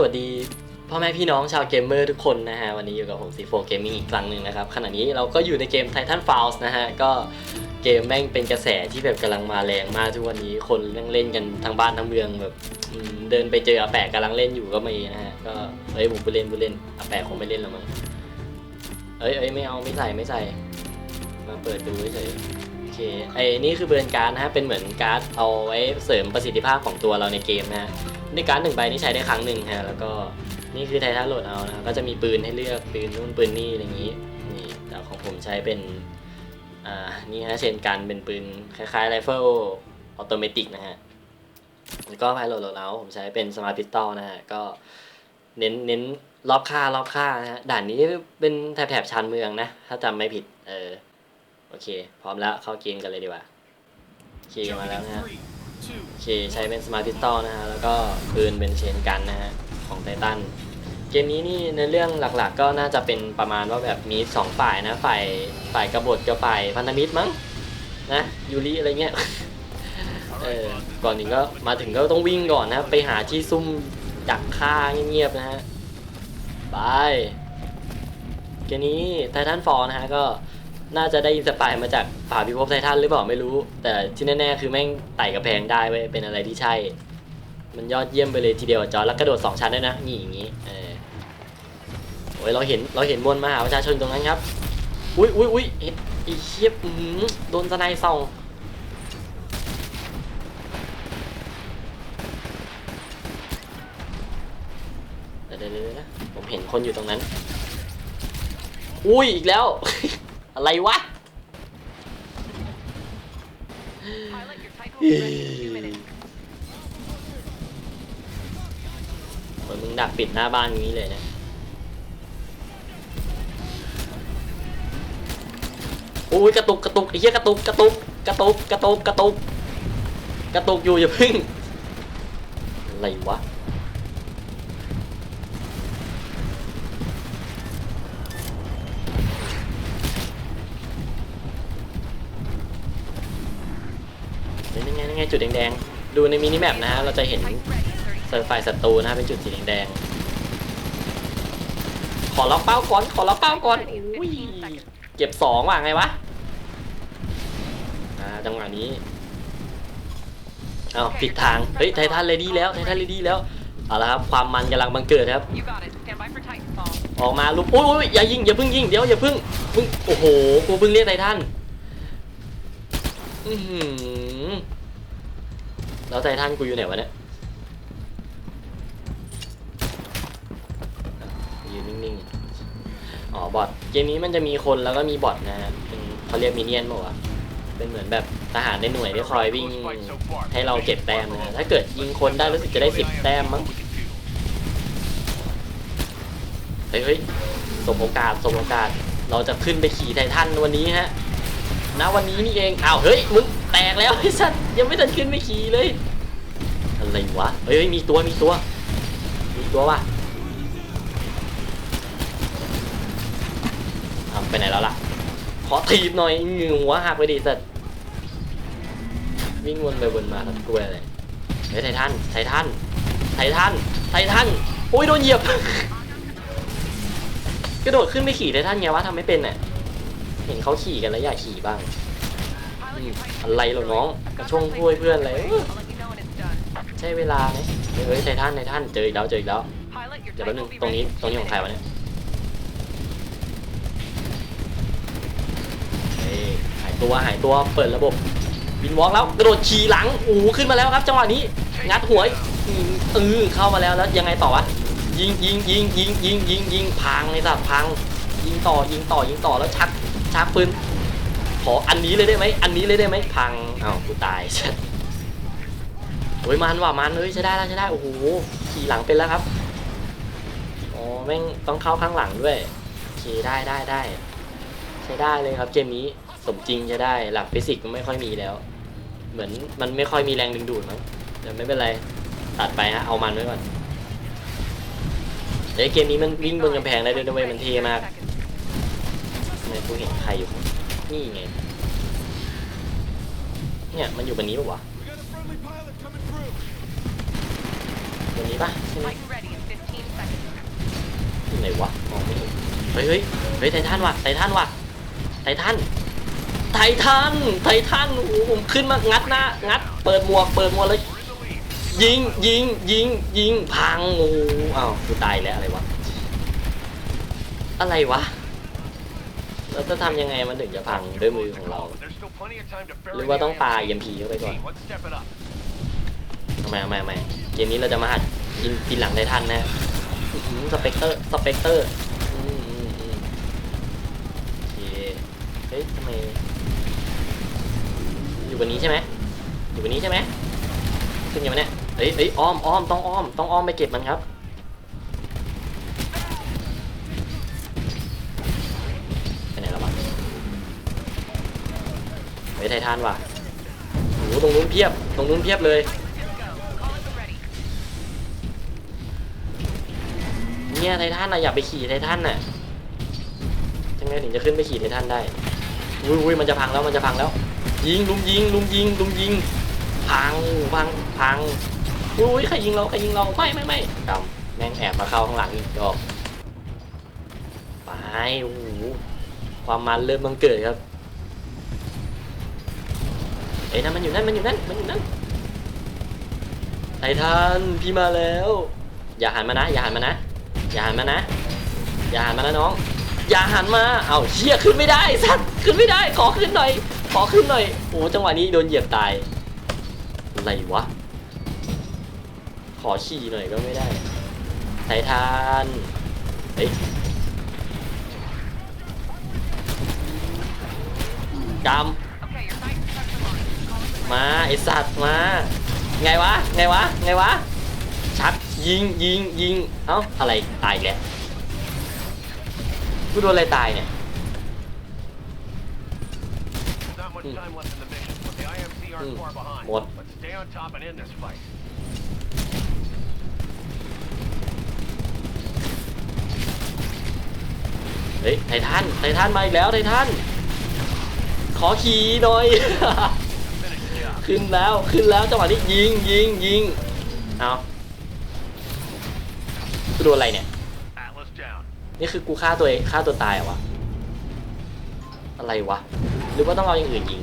สวัสดีพ่อแม่พี่น้องชาวเกมเมอร์ทุกคนนะฮะวันนี้อยู่กับผม C4 Gaming อีกครั้งหนึ่งนะครับขณะนี้เราก็อยู่ในเกม Titan Falls นะฮะก็เกมแม่งเป็นกระแสที่แบบกำลังมาแรงมากทุกวันนี้คนเล่นเล่นกันทั้งบ้านทั้งเมืองแบบเดินไปเจออาแปะกำลังเล่นอยู่ก็มีนะฮะก็เฮ้ยผมไปเล่นไปเล่นอาแปะคงไม่เล่นแล้วมั้งเอ้ยเอ้ยไม่เอาไม่ใส่ไม่ใส่มาเปิดดูเฉย เคไอ้นี่คือเบิร์นการ์ดนะฮะ เป็นเหมือนการ์ดเอาไว้เสริมประสิทธิภาพของตัวเราในเกมนะฮะในการดหนึ่งใบนี่ใช้ได้ครั้งหนึ่งฮะ แล้วก็นี่คือไททันโหลดเอานะก็จะมีปืนให้เลือกปืนนู่นปืนนี่อะไรอย่างนี้ นี่แต่ของผมใช้เป็น อ่า นี่ฮะเช่นกันเป็นปืนคล้ายๆไรเฟิลออโตเมติกนะฮะ แล้วก็ไพโหลดโหลดเอาผมใช้เป็นสมาร์ทพิสตอลนะฮะ ก็เน้นเน้นรอบค่ารอบค่านะฮะ ด่านนี้เป็นแถบแถบชานเมืองนะ ถ้าจำไม่ผิด เออ โอเค พร้อมแล้วเข้าเกมกันเลยดีกว่าโอเคมาแล้วนะฮะโอเคใช้เป็นสมาร์ทพิสตอลนะฮะแล้วก็ปืนเป็นเชนกันนะฮะของไททันเกมนี้นี่ในเรื่องหลักๆ ก็น่าจะเป็นประมาณว่าแบบมี2ฝ่ายนะฝ่ายฝ่ายกบฏกับฝ่ายพันธมิตรมั้งนะยูริอะไรเงี้ยเออก่อนหนึ่งก็มาถึงก็ต้องวิ่งก่อนนะไปหาที่ซุ่มดักฆ่าเงียบๆนะฮะไปเกมนี้ไททันฟอร์นะฮะก็ น่าจะได้อินสปายมาจากฝ่าพิภพไททันหรือเปล่าไม่รู้ แต่ที่แน่ๆคือแม่งไต่กระแพงได้เว้ยเป็นอะไรที่ใช่ มันยอดเยี่ยมไปเลยทีเดียวจอแล้วกระโดด2ชั้นด้วยนะนี่อย่างนี้เออโอ้ยเราเห็นเราเห็นมวลมหาประชาชนตรงนั้นครับ อุ้ยอุ้ยอุ้ยเห็นไอีเชียบโดนสไนส่องเดี๋ยวเดี๋ยวยนะผมเห็นคนอยู่ตรงนั้น อุ้ยอีกแล้ว อะไรวะเหมือนมึงดักปิดหน้าบ้านงนี้เลยนะโอ้ยกระตุกกระตุกไอ้เหี้ยกระตุกกระตุกกระตุกกระตุกกระตุกกระตุกอยู่อย่าพึ่งอะไรวะ นี่ไงนี่ไงจุดแดงๆ ดูในมินิแมปนะฮะ เราจะเห็นเซอร์ seconds. ไฟศัตรูนะฮะเป็นจุดสีแดงๆ ขอล็อกเป้าก่อน ขอล็อกเป้าก่อนอุ้ยเก็บสองว่ะไงวะ อ่าจังหวะนี้อ้าวผิดทาง เฮ้ย ไททันเลดี้แล้ว ไททันเลดี้แล้ว เอาละครับ ความมันกำลังบังเกิดครับ ออกมาลุกอุ้ยอุ้ยอย่ายิง อย่าเพิ่งยิง เดี๋ยวอย่าเพิ่งเพิ่งโอ้โห กูเพิ่งเรียกไททัน อือหือแล้วไททันกูอยู่ไหนวะเนี่ยอยืนนิ่งๆ อ๋อบอทเกมนี้มันจะมีคนแล้วก็มีบอทนะฮะเป็นเขาเรียกมินเนี่ยนบอกว่าวะเป็นเหมือนแบบทหารในหน่วยที่คอยวิ่งให้เราเก็บแต้มนะถ้าเกิดยิงคนได้รู้สึกจะได้สิบแต้มมั้งเฮ้ยเฮ้ยสมโอกาสสมโอกาส เราจะขึ้นไปขี่ไททันวันนี้ฮะ ณวันนี้นี่เองอ้าวเฮ้ยมึงแตกแล้วไอ้สัตว์ยังไม่ทันขึ้นไปขี่เลยอะไรวะเฮ้ยเฮ้ยมีตัวมีตัว มีตัวว่ะเอาไปไหนแล้วล่ะขอถีบหน่อยหงือหัวหักไปดิสัตว์วิ่งวนไปวนมาทำกล้วยอะไรเฮ้ยไททันไททันไททันไททันโอ้ยโดนเหยียบกระโดดขึ้นไปขี่ไททันไงวะทำไม่เป็นน่ะ เห็นเขาขี่กันแล้วอยากขี่บ้าง Pilot, your Titan อะไร will เหรอ be น้อง ready. กระ I've ช่วง got ช่วย the เพื่อนอะไร I'll เอ้ย let you know when it's done. ใช่เวลาไหมเฮ้ยไททันไททันเจออีกแล้วเจออีกแล้ว Pilot, your เดี๋ยวแป๊บ Titan นึง will be ตรงนี้ ready in ตรงนี้ two ของใคร minutes. วะเนี่ยเฮ้ยหายตัวหายตัวเปิดระบบบินวอล์กแล้วกระโดดขี่หลังโอ้โหขึ้นมาแล้วครับ จังหวะนี้งัดหัวอืมเออเข้ามาแล้วแล้วยังไงต่อวะยิงยิงยิงยิงยิงยิงยิงพังเลยสัตว์พังยิงต่อยิงต่อยิงต่อแล้วชัก ชักปืนขออันนี้เลยได้ไหมอันนี้เลยได้ไหมพังอ้าวกูตายโอ้ยมันว่ะมันเฮ้ยใช้ได้แล้วใช้ได้โอ้โหขี่หลังเป็นแล้วครับอ๋อแม่งต้องเข้าข้างหลังด้วยโอเคได้ได้ได้ใช้ได้เลยครับเกมนี้สมจริงใช้ได้หลักฟิสิกส์มันไม่ค่อยมีแล้ว เหมือนมันไม่ค่อยมีแรงดึงดูดมั้งแต่ไม่เป็นไรตัดไปฮะเอามันไว้ก่อนเฮ้ยเกมนี้มันวิ่งบนกำแพงได้ด้วยนะเว้ยมันเท่มาก Seconds. ทำ ไมกูเห็นใครอยู่ข้างนี่ไง เนี่ยมันอยู่บนนี้ปะวะบนนี้ปะใช่ไหม Titan ready in 15ไหนวะมองไม่เห็นเฮ้ยเฮ้ยเฮ้ยไททันว่ะไททันว่ะไททันไททันไททันโอ้โหผมขึ้นมางัดหน้างัด เปิดหมวกเปิดหมวกเลยยิงยิงยิงยิงพังโอ้อ้าวกูตายแล้วอะไรวะอะไรวะ เราจะทำยังไงมันถึงจะพังด้วยมือของเรา หรือว่าต้องปา EMP เข้าไปก่อนทำไมทำไมทำไมเกมนี้เราจะมาหัดกินกินหลังไททันนะสเปกเตอร์สเปกเตอร์โอเคเฮ้ยทำไมอยู่บนนี้ใช่ไหมอยู่บนนี้ใช่ไหมขึ้นยังไงเนี่ยเฮ้ยเฮ้ยอ้อมอ้อมต้องอ้อมต้องอ้อมไปเก็บมันครับ ททันว่ะโหตรงนู้นเพียบ ตรงนู้นเพียบเลย เนี่ยไททันอะอยากไปขี่ไททันน่ะยังไงถึงจะขึ้นไปขี่ไททันได้อุ้ยอุ้ยมันจะพังแล้วมันจะพังแล้ว ยิงลุมยิงลุมยิงลุมยิง พังพังพังอุ้ยใครยิงเราใครยิงเราไม่ไม่ไม่กำแม่งแอบมาเข้าข้างหลังอีกดอกไปโอ้โหความมันเริ่มบังเกิดครับ เอ้ยนั่นมันอยู่นั่นมันอยู่นั่นมันอยู่นั่นไททันพี่มาแล้ว อย่าหันมานะ อย่าหันมานะ อย่าหันมานะ อย่าหันมานะน้อง อย่าหันมา เอาเชี่ยขึ้นไม่ได้สัตว์ขึ้นไม่ได้ ขอขึ้นหน่อย ขอขึ้นหน่อย โอ้จังหวะนี้โดนเหยียบตาย อะไรวะ ขอขี่หน่อยก็ไม่ได้ ไททานเฮ้ยกำ มาไอสัตว์มาไงวะไงวะไงวะชักยิงยิงยิงเอ้าอะไรตายแล้วกูโดนอะไรตายเนี่ยหมดเฮ้ยไททันไททันมาอีกแล้วไททันขอขี่หน่อย ขึ้นแล้วขึ้นแล้วจังหวะนี้ยิงยิงยิงเอากูโดนอะไรเนี่ย นี่คือกูฆ่าตัวเองฆ่าตัวตายเหรอวะ อะไรวะ หรือว่าต้องเอาอย่างอื่นยิง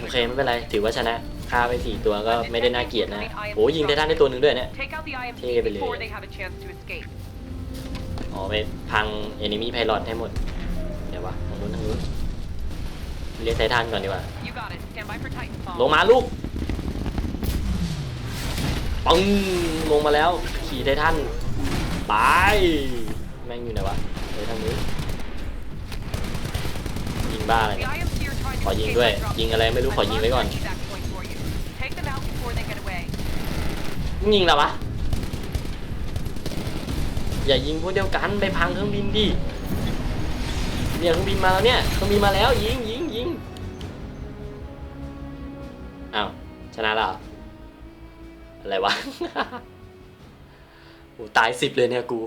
โอเคไม่เป็นไร ถือว่าชนะฆ่าไปสี่ตัวก็ไม่ได้น่าเกลียดนะโอ้ยิงไททันได้ตัวหนึ่งด้วยเนี่ย Take out the IMC Take it before away. they have a chance to escape. อ๋อไปพังเอนิมีไพลอตให้หมด เดี๋ยววะทางนู้นทางนู้น เรียกไททันก่อนดีกว่า You got it. Stand by for Titanfall. ลงมาลูกปึ้งลงมาแล้ว ขี่ไททันไปแม่งอยู่ไหนวะไปทางนู้นยิงบ้าอะไร The เนี่ย IMC are trying to ขอยิง escape ด้วย by dropping ยิงอะไรไม่รู้ขอยิงไว้ก่อน I've marked an evac point for you. Take them out before they get away. มึงยิงแล้ววะ อย่ายิงพวกเดียวกันไปพังเครื่องบินดิเนี่ยเครื่องบินมาแล้วเนี่ยเครื่องบินมาแล้วยิงยิง ชนะแล้วอะไรวะโอ้ตายสิบเลยเนี่ยกู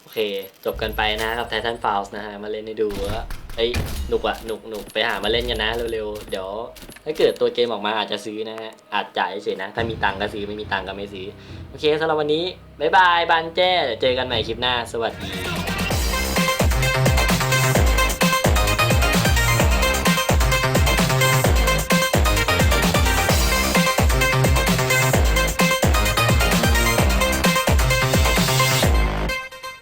โอเค จบกันไปนะกับ Titan Falls นะฮะ มาเล่นให้ดูว่าเอ้ยหนุกอะหนุกหนุกไปหามาเล่นกันนะเร็วๆ เดี๋ยว ถ้าเกิดตัวเกมออกมาอาจจะซื้อนะฮะ อาจจ่ายเฉยนะ ถ้ามีตังก็ซื้อ ไม่มีตังก็ไม่ซื้อ โอเคสำหรับวันนี้ บ๊ายบายบานแจ้ เจอกันใหม่คลิปหน้า สวัสดี